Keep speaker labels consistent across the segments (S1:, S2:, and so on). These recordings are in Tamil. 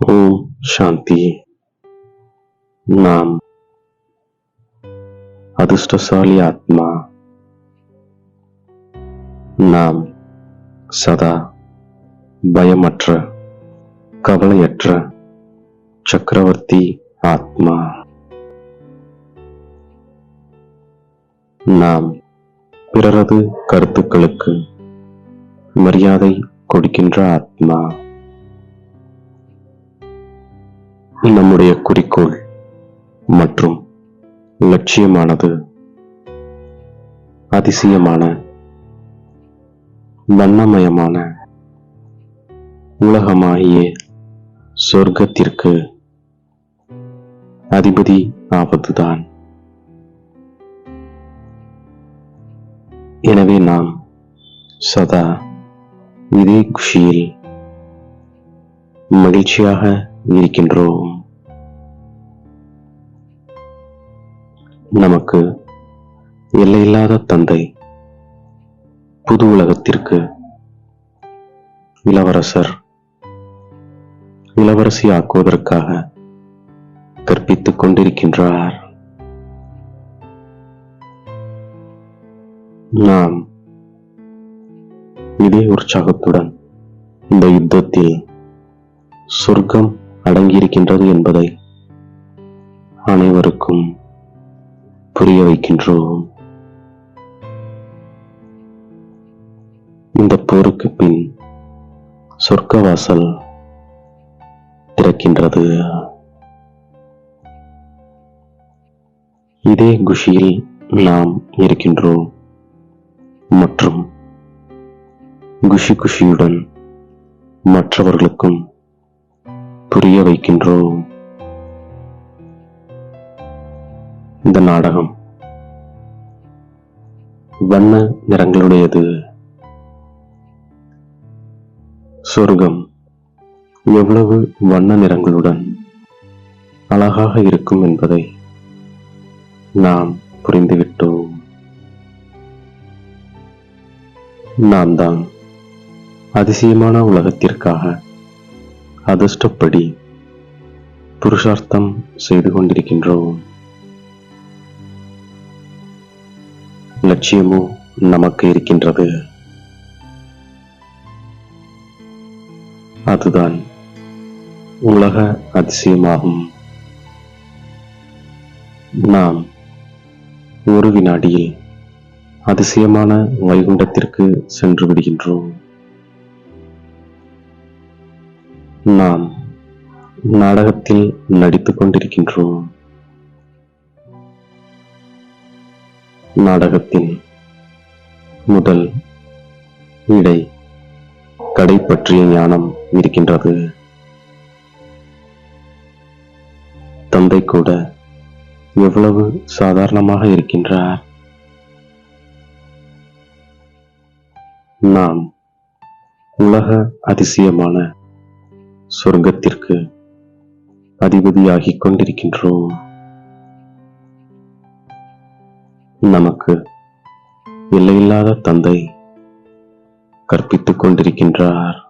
S1: ஓம் சாந்தி நாம் அதிர்ஷ்டசாலி ஆத்மா நாம் சதா பயமற்ற கவலையற்ற சக்கரவர்த்தி ஆத்மா நாம் பிறரது கருத்துக்களுக்கு மரியாதை கொடுக்கின்ற ஆத்மா। நம்முடைய குறிக்கோள் மற்றும் லட்சியமானது அதிசயமான வண்ணமயமான உலகமாகிய சொர்க்கத்திற்கு அதிபதி ஆவதுதான். எனவே நாம் சதா இதே குஷியில் மகிழ்ச்சியாக இருக்கின்றோம். நமக்கு எல்லையில்லாத தந்தை புது உலகத்திற்கு இளவரசர் இளவரசி ஆக்குவதற்காக கற்பித்துக் கொண்டிருக்கின்றார். நாம் இதே உற்சாகத்துடன் இந்த யுத்தத்தில் சொர்க்கம் அடங்கியிருக்கின்றது என்பதை அனைவருக்கும் புரிய வைக்கின்றோம். இந்த போருக்கு பின் சொர்க்கவாசல் திறக்கின்றது. இதே குஷியில் நாம் இருக்கின்றோம் மற்றும் குஷி குஷியுடன் மற்றவர்களுக்கும் புரிய வைக்கின்றோம். இந்த நாடகம். வண்ண நிறங்களுடையது. சொர்க்கம் எவ்வளவு வண்ண நிறங்களுடன் அழகாக இருக்கும் என்பதை நாம் புரிந்துவிட்டோம். நாம் தான் அதிசயமான உலகத்திற்காக அதிர்ஷ்டப்படி புருஷார்த்தம் செய்து கொண்டிருக்கின்றோம். லட்சியமும் நமக்கு இருக்கின்றது. அதுதான் உலக அதிசயமாகும். நாம் ஒரு வினாடியில் அதிசயமான வைகுண்டத்திற்கு சென்று விடுகின்றோம். நாம் நாடகத்தில் நடித்துக் கொண்டிருக்கின்றோம். நாடகத்தின் முதல் இடை கடை பற்றிய ஞானம் இருக்கின்றது. தந்தை கூட எவ்வளவு சாதாரணமாக இருக்கின்றார்? நாம் உலக அதிசயமான சொர்க்கத்திற்கு அதிபதியாகிக் கொண்டிருக்கின்றோம். நமக்கு எல்லையில்லாத தந்தை கற்பித்துக் கொண்டிருக்கின்றார்.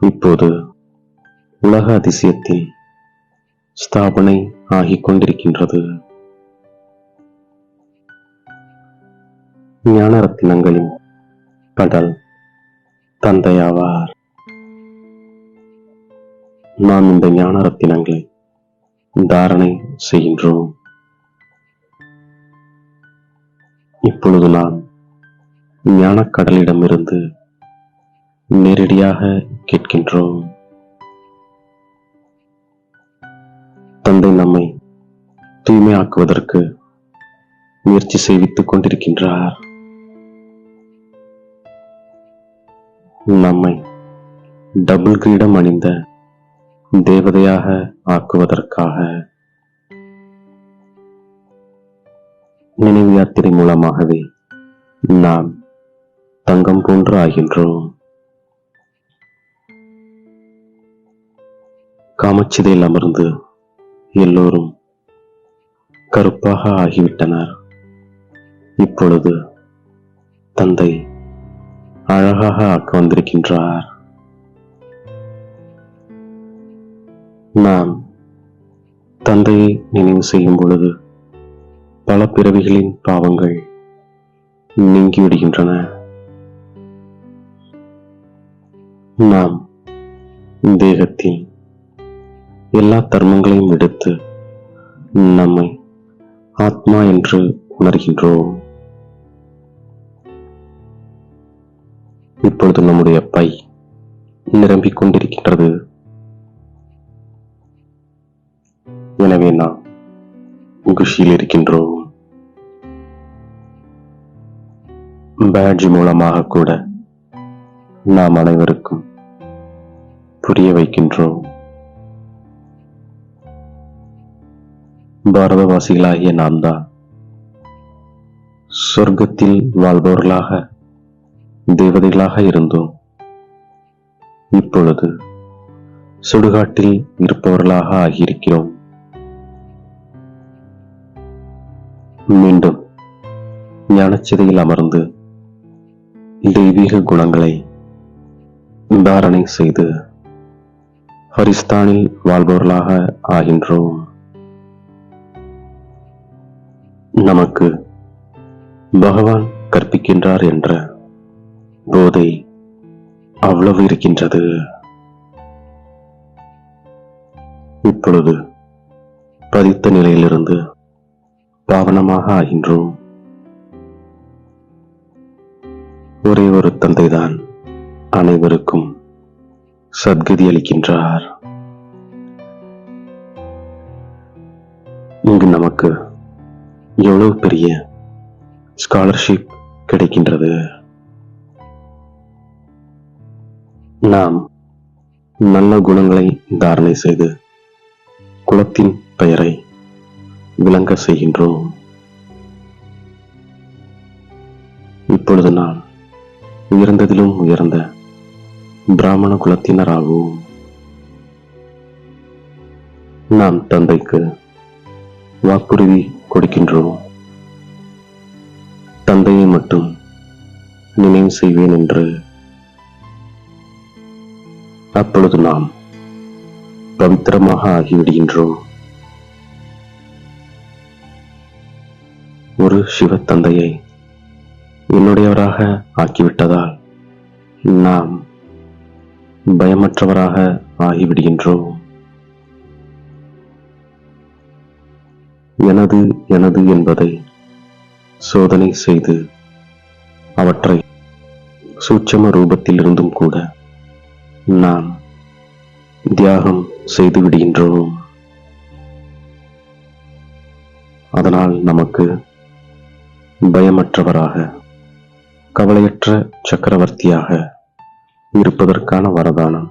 S1: இப்போது உலக அதிசயத்தின் ஸ்தாபனை ஆகிக் கொண்டிருக்கின்றது. ஞான ரத்தினங்களின் கடல் தந்தையாவார். நாம் இந்த ஞான ரத்தினங்களை தாரணை செய்கின்றோம். இப்பொழுது நாம் ஞானக்கடலிடமிருந்து நேரடியாக கேட்கின்றோம். தந்தை நம்மை தூய்மையாக்குவதற்கு முயற்சி செய்வித்துக் கொண்டிருக்கின்றார். நம்மை டபுள் கிரீடம் அணிந்த தேவதையாக ஆக்குவதற்காக நினைவு யாத்திரை மூலமாகவே நாம் தங்கம் போன்று ஆகின்றோம். காமச்சிதையில் அமர்ந்து எல்லோரும் கருப்பாக ஆகிவிட்டனர். இப்பொழுது தந்தை அழகாக ஆக்க வந்திருக்கின்றார். நாம் தந்தையை நினைவு செய்யும் பொழுது பல பிறவிகளின் பாவங்கள் நீங்கிவிடுகின்றன நாம் தேகத்தின் எல்லா தர்மங்களையும் எடுத்து நம்மை ஆத்மா என்று உணர்கின்றோம். இப்பொழுது நம்முடைய பை நிரம்பிக் கொண்டிருக்கின்றது. எனவே நாம் குஷியில் இருக்கின்றோம். பேட்ஜ் மூலமாக கூட நாம் அனைவருக்கும் புரிய வைக்கின்றோம். பாரதவாசிகளாகிய நாம் தான் சொர்க்கத்தில் வாழ்பவர்களாக தேவதைகளாக இருந்தோம். இப்பொழுது சுடுகாட்டில் இருப்பவர்களாக ஆகியிருக்கிறோம். மீண்டும் ஞானச்சிதையில் அமர்ந்து தெய்வீக குணங்களை தாரணை செய்து ஹரிஸ்தானில் வாழ்பவர்களாக ஆகின்றோம். நமக்கு பகவான் கற்பிக்கின்றார் என்ற போதை அவ்வளவு இருக்கின்றது. இப்பொழுது பதித்த நிலையிலிருந்து பாவனமாக ஆகின்றோம். ஒரே ஒரு தந்தைதான் அனைவருக்கும் சத்கதி அளிக்கின்றார். இங்கு நமக்கு எவ்வளவு பெரிய ஸ்காலர்ஷிப் கிடைக்கின்றது? நாம் நல்ல குணங்களை தாரணை செய்து குலத்தின் பெயரை விளங்க செய்கின்றோம். இப்பொழுது நாம் உயர்ந்ததிலும் உயர்ந்த பிராமண குலத்தினராகவும். நாம் தந்தைக்கு வாக்குறுதி கொடுக்கின்றோம். தந்தையை மட்டும் நினைவு செய்வேன் என்று. அப்பொழுது நாம் பவித்திரமாக ஆகிவிடுகின்றோம். சிவத்தந்தையை சிவ தந்தையை என்னுடையவராக ஆக்கிவிட்டதால் நாம் பயமற்றவராக ஆகிவிடுகின்றோம். எனது எனது என்பதை சோதனை செய்து அவற்றை சூட்சம ரூபத்திலிருந்தும் கூட நாம் தியாகம் செய்து விடுகின்றோம் அதனால் நமக்கு பயமற்றவராக கவலையற்ற சக்கரவர்த்தியாக இருப்பதற்கான வரதானம்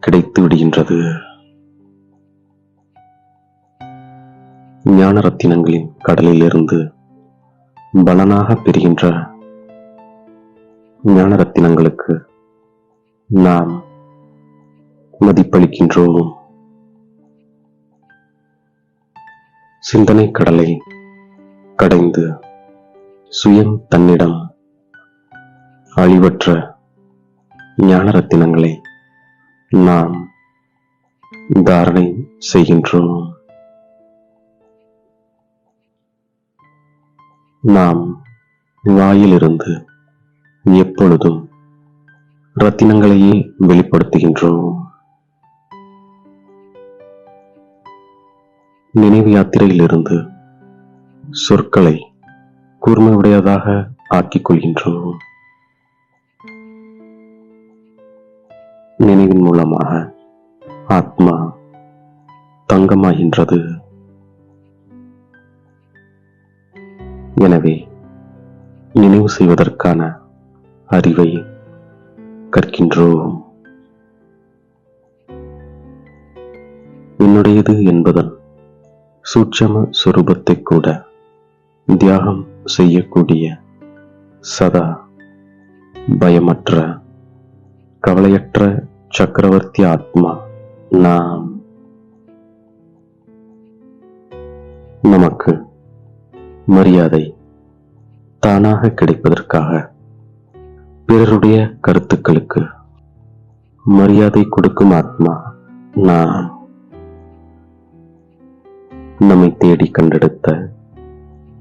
S1: கிடைத்து விடுகின்றது. ஞான ரத்தினங்களின் கடலிலிருந்து பலனாக பெறுகின்ற ஞான ரத்தினங்களுக்கு நாம் மதிப்பளிக்கின்றோம். சிந்தனை கடலை கடைந்து சுயம் தன்னிடம் அழிவற்ற ஞான ரத்தினங்களை நாம் தாரணை செய்கின்றோம். நாம் வாயிலிருந்து எப்பொழுதும் ரத்தினங்களையே வெளிப்படுத்துகின்றோம். நினைவு யாத்திரையிலிருந்து சொற்களை கூர்மையுடையதாக ஆக்கிக் கொள்கின்றோம். நினைவின் மூலமாக ஆத்மா தங்கமாகின்றது. எனவே நினைவு செய்வதற்கான அறிவை கற்கின்றோம். என்னுடையது என்பதன் சூட்சம சுரூபத்தை கூட தியாகம் செய்யக்கூடிய சதா பயமற்ற கவலையற்ற சக்கரவர்த்தி ஆத்மா நாம். நமக்கு மரியாதை தானாக கிடைப்பதற்காக பிறருடைய கருத்துக்களுக்கு மரியாதை கொடுக்கும் ஆத்மா நாம். நம்மை தேடி கண்டெடுத்த